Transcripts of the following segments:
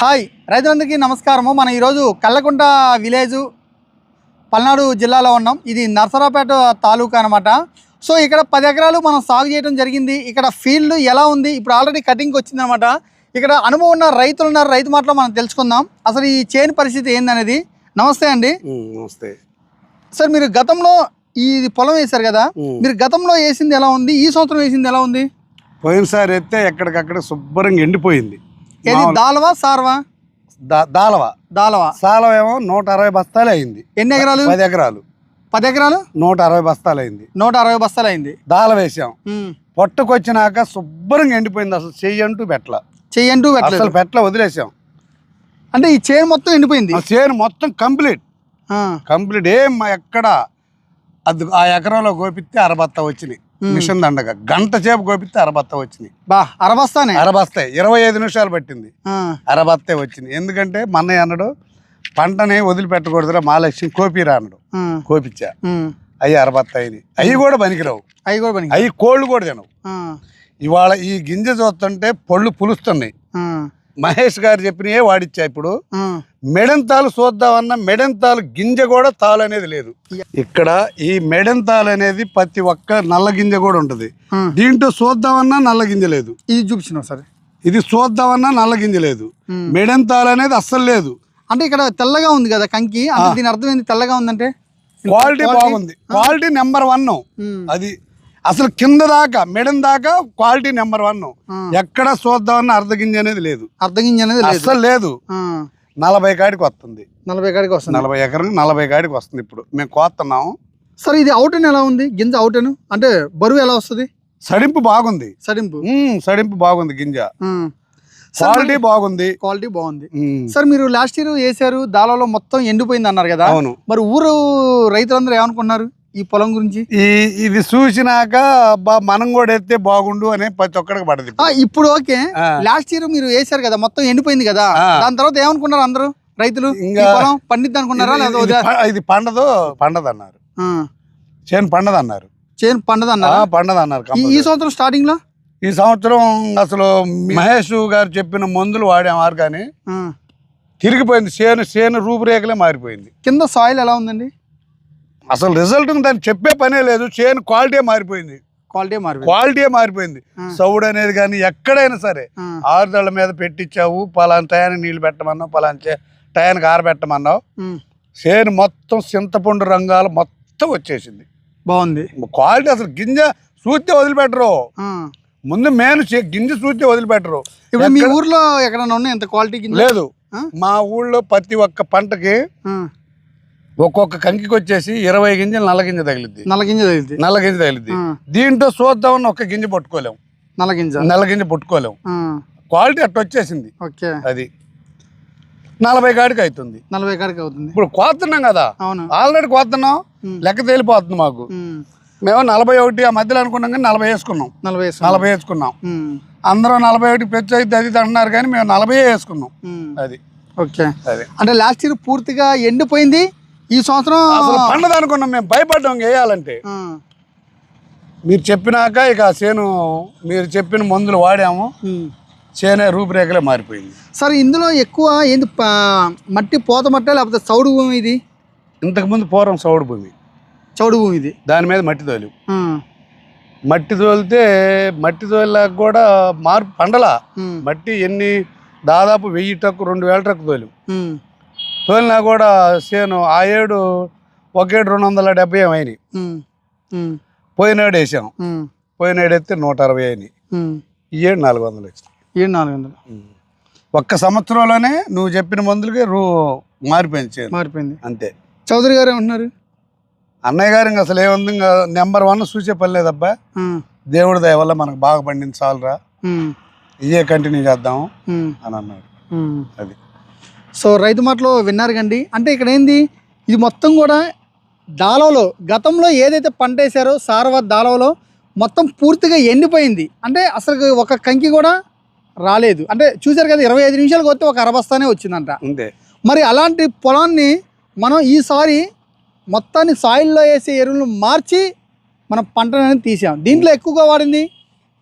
Hi. రైతులందరికీ నమస్కారము. మనం ఈరోజు కల్లకుంట విలేజ్ పల్నాడు జిల్లాలో ఉన్నాం. ఇది నర్సరావుపేట తాలూకా అనమాట సో ఇక్కడ పది ఎకరాలు మనం సాగు చేయడం జరిగింది. ఇక్కడ ఫీల్డ్ ఎలా ఉంది? ఇప్పుడు ఆల్రెడీ కటింగ్ వచ్చిందనమాట ఇక్కడ అనుభవం ఉన్న రైతులు ఉన్నారు. రైతు మాటలో మనం తెలుసుకుందాం. అసలు ఈ చేను పరిస్థితి ఏందనేది? నమస్తే అండి. నమస్తే. సార్ మీరు గతంలో ఈ పొలం వేశారు కదా. మీరు గతంలో వేసింది ఎలా ఉంది? ఈ సంవత్సరం వేసింది ఎలా ఉంది? పోయినసారి ఎత్తే ఎక్కడికక్కడ శుభ్రంగా ఎండిపోయింది. ఏది దాలవా సార్వా? దా- దాలవ. దాలవా. సాలవ ఏమో నూట అరవై బస్తాలు అయింది. ఎన్ని ఎకరాలు? పది ఎకరాలు. పది ఎకరాలు? నూట అరవై బస్తాలు అయింది. నూట అరవై బస్తాలు అయింది. దాల వేసాం. పొట్టుకొచ్చినాక శుభ్రంగా ఎండిపోయింది అసలు చెయ్యి అంటూ పెట్టల. చెయ్యంటూ పెట్టలేదు. అసలు పెట్టల వదిలేసాం. అంటే ఈ చేను మొత్తం ఎండిపోయింది. చేను మొత్తం కంప్లీట్. కంప్లీట్. ఏం ఎక్కడ? అది ఆ ఎకరంలో గోపిస్తే అరబత్త వచ్చినాయి. మిషన్ దండగ. గంట సేపు గోపిస్తే అరబత్త వచ్చినాయి బా అరబస్తానే? అరబస్తాయి ఇరవై ఐదు నిమిషాలు పట్టింది. అరబత్తే వచ్చింది. ఎందుకంటే మా అన్నయ్య అన్నాడు పంటని వదిలిపెట్టకూడదురా మా లక్ష్యం కోపిరా అన్నాడు. కోపిచ్చా. ఉమ్. అవి అరబత్త అయినాయి. అవి కూడా పనికిరావు. అవి కూడా పని అవి కోళ్ళు కూడా తినవు. ఇవాళ ఈ గింజ చూస్తుంటే పళ్ళు పులుస్తున్నాయి. మహేష్ గారు చెప్పినయే వాడిచ్చా ఇప్పుడు. మెడంతాలు చూద్దామన్న మెడంతాలు గింజ కూడా తాలు అనేది లేదు. ఇక్కడ ఈ మెడంతాలు అనేది ప్రతి ఒక్క నల్ల గింజ కూడా ఉంటది. దీంట్లో చూద్దామన్నా నల్ల గింజ లేదు. ఇది చూపించిన సరే. ఇది చూద్దామన్నా నల్ల గింజ లేదు. మెడంతాలు అనేది అస్సలు లేదు. అంటే ఇక్కడ తెల్లగా ఉంది కదా కంకి? దీని అర్థం ఏంది తెల్లగా ఉందంటే? క్వాలిటీ బాగుంది. Quality number one. అది అసలు కింద దాకా మెడం దాకా క్వాలిటీ నెంబర్ వన్. ఎక్కడ చూద్దామన్న అర్ధ గింజ అనేది లేదు. అర్థం గింజ అనేది లేదు. అస్సలు లేదు. నలభై కాడికి వస్తుంది. నలభై కాడికి వస్తుంది. నలభై ఎకరం నలభై కాడికి వస్తుంది ఇప్పుడు. మేము కోస్తున్నాం. సరే ఇది అవుటన్ ఎలా ఉంది? గింజ అవుటన్ అంటే బరువు ఎలా వస్తుంది? సడింపు బాగుంది. సడింపు. సడింపు బాగుంది గింజ. క్వాలిటీ బాగుంది. క్వాలిటీ బాగుంది. సార్ మీరు లాస్ట్ ఇయర్ వేసారు దాలలో మొత్తం ఎండిపోయింది అన్నారు కదా. అవును. మరి ఊరు రైతులందరూ ఏమనుకున్నారు? ఈ పొలం గురించి? ఈ ఇది చూసినాక మనం కూడా ఎత్తే బాగుండు అనే ప్రతి ఒక్కడికి పడది ఇప్పుడు. ఓకే. లాస్ట్ ఇయర్ మీరు వేసారు కదా మొత్తం ఎండిపోయింది కదా. దాని తర్వాత ఏమనుకున్నారు అందరూ? రైతులు? ఇంకా- పొలం పండిద్ది అనుకున్నారా? ఇది- లేదా ఇది పండదు పండదన్నారు. ఆ. చేను పండదన్నారు. చేను పండదు అన్నారా పండదన్నారు ఈ- ఈ. సంవత్సరం స్టార్టింగ్లో ఈ సంవత్సరం అసలు మహేష్ గారు చెప్పిన మందులు వాడామారు కానీ. తిరిగిపోయింది చేను చేను రూపురేఖలే మారిపోయింది. కింద సాయిల్ ఎలా ఉందండి? అసలు రిజల్ట్ దాన్ని చెప్పే పనే లేదు. చేను క్వాలిటీ మారిపోయింది. క్వాలిటీ మారి క్వాలిటీ మారిపోయింది. సౌడ్ అనేది కానీ ఎక్కడైనా సరే ఆరుదళ్ళ మీద పెట్టించావు పలానా టయానికి నీళ్ళు పెట్టమన్నావు పలానా టయానికి ఆరబెట్టమన్నావు చేను మొత్తం చింతపండు రంగాలు మొత్తం వచ్చేసింది. బాగుంది. క్వాలిటీ అసలు గింజ చూస్తే వదిలిపెట్టరు. ముందు మేను గింజ చూస్తే వదిలిపెట్టరు. ఇప్పుడు మీ ఊర్లో ఎక్కడైనా ఉన్నాయి ఎంత క్వాలిటీ లేదు? మా ఊళ్ళో ప్రతి ఒక్క పంటకి ఒక్కొక్క కంకికి వచ్చేసి ఇరవై గింజలు నల్ల గింజ తగిలిద్ది. నల్ల గింజ తగిలింది నల్ల గింజ తగిలిద్ది. దీంట్లో చూద్దామని ఒక్క గింజ పట్టుకోలేం. నల్ల గింజ. నల్ల గింజ పట్టుకోలేం. ఆ. క్వాలిటీ అట్ట వచ్చేసింది. ఓకే. అది నలభై కాడికి అవుతుంది. నలభై కాడికి అవుతుంది. ఇప్పుడు కోస్తున్నాం కదా. అవును. ఆల్రెడీ కోస్తున్నాం ఉమ్. లెక్క తేలిపోతుంది మాకు. మేము నలభై ఒకటి ఆ మధ్యలో అనుకున్నాం కానీ నలభై వేసుకున్నాం. నలభై. నలభై వేసుకున్నాం. అందరూ నలభై ఒకటి పెచ్చు అయితే అది అంటున్నారు కానీ మేము నలభై వేసుకున్నాం. అది. ఓకే. అది. అంటే లాస్ట్ ఇయర్ పూర్తిగా ఎండిపోయింది? ఈ సంవత్సరం అసలు పండదు అనుకున్నాం మేము భయపడ్డాం వేయాలంటే. మీరు చెప్పినాక ఇక ఆ చేను మీరు చెప్పిన మందులు వాడాము. చేనే రూపురేఖలే మారిపోయింది సరే ఇందులో ఎక్కువ ఏంది మట్టి పోత మట్ట లేకపోతే చౌడు భూమి ఇది ఇంతకుముందు పూర్వం సౌడు భూమి చౌడు భూమి ఇది దాని మీద మట్టి తోలి. మట్టి తోలితే మట్టి తోలినాక కూడా మార్పు పండలా. మట్టి ఎన్ని దాదాపు వెయ్యి టక్కు రెండు వేల టక్కు తోలి. తోలినా కూడా చేను ఆ ఏడు ఒకేడు రెండు వందల డెబ్బై అయినాయి. పోయినాడు వేసాం. పోయినాడు ఎత్తే నూట అరవై అయినాయి. ఈ ఏడు నాలుగు వందలు వచ్చినాయి ఏడు నాలుగు వందలు ఒక్క సంవత్సరంలోనే నువ్వు చెప్పిన మందులకి రూ మారిపోయింది మారిపోయింది అంతే చౌదరి గారు ఏమంటున్నారు అన్నయ్య గారు ఇంకా అసలు ఏముంది ఇంకా నెంబర్ వన్ చూసే పని లేదబ్బా. దేవుడి దయ వల్ల మనకు బాగా పండింది చాలురా. ఇదే కంటిన్యూ చేద్దాము. అని అన్నాడు. అది సో రైతు మాటలో విన్నారు కండి. అంటే ఇక్కడ ఏంది? ఇది మొత్తం కూడా దాలవలో గతంలో ఏదైతే పంట వేసారో సారవ దాలవలో మొత్తం పూర్తిగా ఎండిపోయింది. అంటే అసలు ఒక కంకి కూడా రాలేదు. అంటే చూశారు కదా ఇరవై ఐదు నిమిషాలకు వస్తే ఒక అరబస్తానే వచ్చిందంట. అంతే. మరి అలాంటి పొలాన్ని మనం ఈసారి మొత్తాన్ని సాయిల్లో వేసే ఎరువులను మార్చి మనం పంటను తీసాం. దీంట్లో ఎక్కువగా వాడింది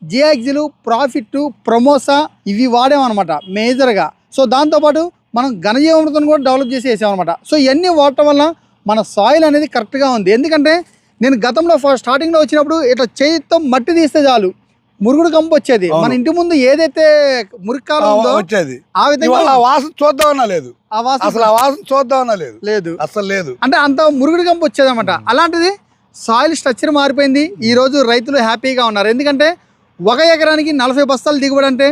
జియాక్జిలు ప్రాఫిట్ ప్రమోసా ఇవి వాడామన్నమాట మేజర్గా. సో దాంతోపాటు మనం ఘనజీవామృతం కూడా డెవలప్ చేసి వేసామన్నమాట సో ఇవన్నీ వాడటం వల్ల మన సాయిల్ అనేది కరెక్ట్గా ఉంది. ఎందుకంటే నేను గతంలో ఫస్ట్ స్టార్టింగ్లో వచ్చినప్పుడు ఇట్లా చేతితో మట్టి తీస్తే చాలు. మురుగుడు కంపు వచ్చేది. మన. ఇంటి ముందు ఏదైతే మురికాలం ఉందో వచ్చేది. ఆ విధంగా ఆ వాసన చూద్దామన్నా లేదు. ఆ వాసన అసలు ఆ వాసన చూద్దామన్నా లేదు. లేదు. అసలు లేదు. అంటే అంత మురుగుడు కంపు వచ్చేది అనమాట అలాంటిది సాయిల్ స్ట్రక్చర్ మారిపోయింది. ఈ రోజు రైతులు హ్యాపీగా ఉన్నారు. ఎందుకంటే ఒక ఎకరానికి నలభై బస్తాలు దిగుబడి అంటే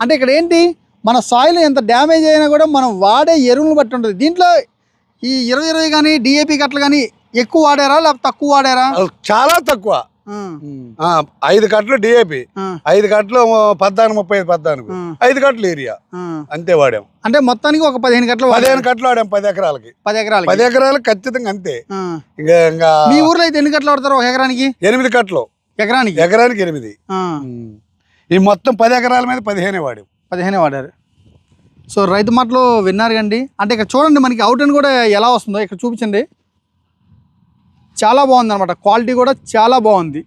అంటే ఇక్కడ ఏంటి? మన సాయిల్ ఎంత డ్యామేజ్ అయినా కూడా మనం వాడే ఎరువులను బట్టి ఉంటుంది. దీంట్లో ఈ ఇరవై ఇరవై కానీ డిఏపి కట్టలు కానీ ఎక్కువ వాడారా లేకపోతే తక్కువ వాడారా? చాలా తక్కువ. ఐదు కట్టలు డిఏపి ఐదు కట్టలు పద్నాలుగు ముప్పై ఐదు పద్నాలుగు. ఐదు కట్టలు ఏరియా. అంతే వాడాం. అంటే మొత్తానికి ఒక పదిహేను గంటలు పదిహేను కట్టలు వాడాం పది ఎకరాలకి. పది ఎకరాలకి. పది ఎకరాలకు ఖచ్చితంగా అంతే. ఇంకా ఇంకా మీ ఊర్లో అయితే ఎన్ని గంటలు వాడతారు ఒక ఎకరానికి? ఎనిమిది కట్టలు. ఎకరానికి? ఎకరానికి ఎనిమిది. ఈ మొత్తం పది ఎకరాల మీద పదిహేనే వాడాం. పదిహేనే వాడారు. సో రైతు మాటలు విన్నారు కండి. అంటే ఇక్కడ చూడండి మనకి అవుట్ అని కూడా ఎలా వస్తుందో ఇక్కడ చూపించండి. చాలా బాగుంది అనమాట క్వాలిటీ కూడా చాలా బాగుంది.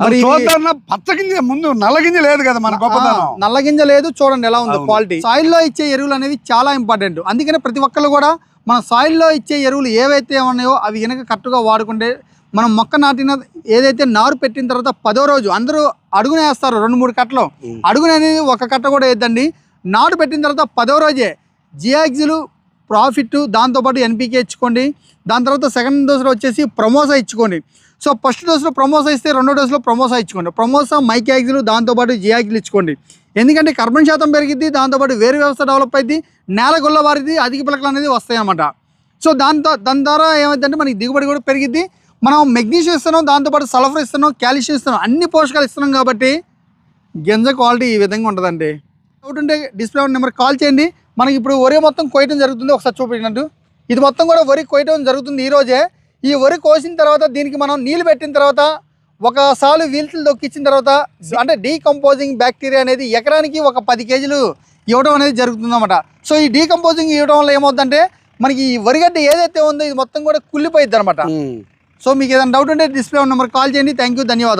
మరి ఇది- చూద్దాం పచ్చ గింజ ముందు నల్ల గింజ లేదు కదా మన గొప్పతనం. నల్ల గింజ లేదు చూడండి ఎలా ఉందో. క్వాలిటీ. సాయిల్లో ఇచ్చే ఎరువులు అనేవి చాలా ఇంపార్టెంట్. అందుకనే ప్రతి ఒక్కళ్ళు కూడా మన సాయిల్లో ఇచ్చే ఎరువులు ఏవైతే ఉన్నాయో అవి కనుక కరెక్ట్గా వాడుకుంటే మనం మొక్క నాటిన ఏదైతే నారు పెట్టిన తర్వాత పదో రోజు అందరూ అడుగునే వేస్తారు రెండు మూడు కట్టలు. అడుగునే అనేది ఒక కట్ట కూడా వేద్దండి నాటు పెట్టిన తర్వాత పదో రోజే జియాక్సిలు ప్రాఫిట్ దాంతోపాటు ఎన్పికే ఇచ్చుకోండి. దాని తర్వాత సెకండ్ డోస్లో వచ్చేసి ప్రమోసా ఇచ్చుకోండి. సో ఫస్ట్ డోస్లో ప్రమోసా ఇస్తే రెండో డోస్లో ప్రమోసా ఇచ్చుకోండి. ప్రమోసా మైక్యాక్సిలు దాంతోపాటు జియాక్సిలు ఇచ్చుకోండి. ఎందుకంటే కార్బన్ శాతం పెరిగిద్ది దాంతోపాటు వేరు వ్యవస్థ డెవలప్ అయింది నేల గొల్ల వారిది అధిక పిలకలు అనేది వస్తాయి అన్నమాట సో దాంతో దాని ద్వారా ఏమైందంటే మనకి దిగుబడి కూడా పెరిగిద్ది మనం మెగ్నీషియం ఇస్తున్నాం దాంతోపాటు సల్ఫర్ ఇస్తున్నాం కాల్షియం ఇస్తున్నాం అన్ని పోషకాలు ఇస్తున్నాం కాబట్టి గింజ క్వాలిటీ ఈ విధంగా ఉంటుందండి. డౌట్ ఉంటే డిస్ప్లే నెంబర్ కాల్ చేయండి. మనకి ఇప్పుడు వరి మొత్తం కోయటం జరుగుతుంది. ఒకసారి చూపించినట్టు. ఇది మొత్తం కూడా వరి కోయటం జరుగుతుంది ఈ రోజే. ఈ వరి కోసిన తర్వాత దీనికి మనం నీళ్ళు పెట్టిన తర్వాత ఒకసారి వీల్చులు దొక్కిచ్చిన తర్వాత అంటే డీకంపోజింగ్ బ్యాక్టీరియా అనేది ఎకరానికి ఒక పది కేజీలు ఇవ్వడం అనేది జరుగుతుందన్నమాట. సో ఈ డీకంపోజింగ్ ఇవ్వడం వల్ల ఏమవుతుందంటే మనకి ఈ వరిగడ్డ ఏదైతే ఉందో ఇది మొత్తం కూడా కుళ్ళిపోయిద్ది అనమాట సో మీకు ఏదైనా డౌట్ ఉంటే డిస్ప్లే నెంబర్ కాల్ చేయండి. థ్యాంక్ యూ ధన్యవాదం.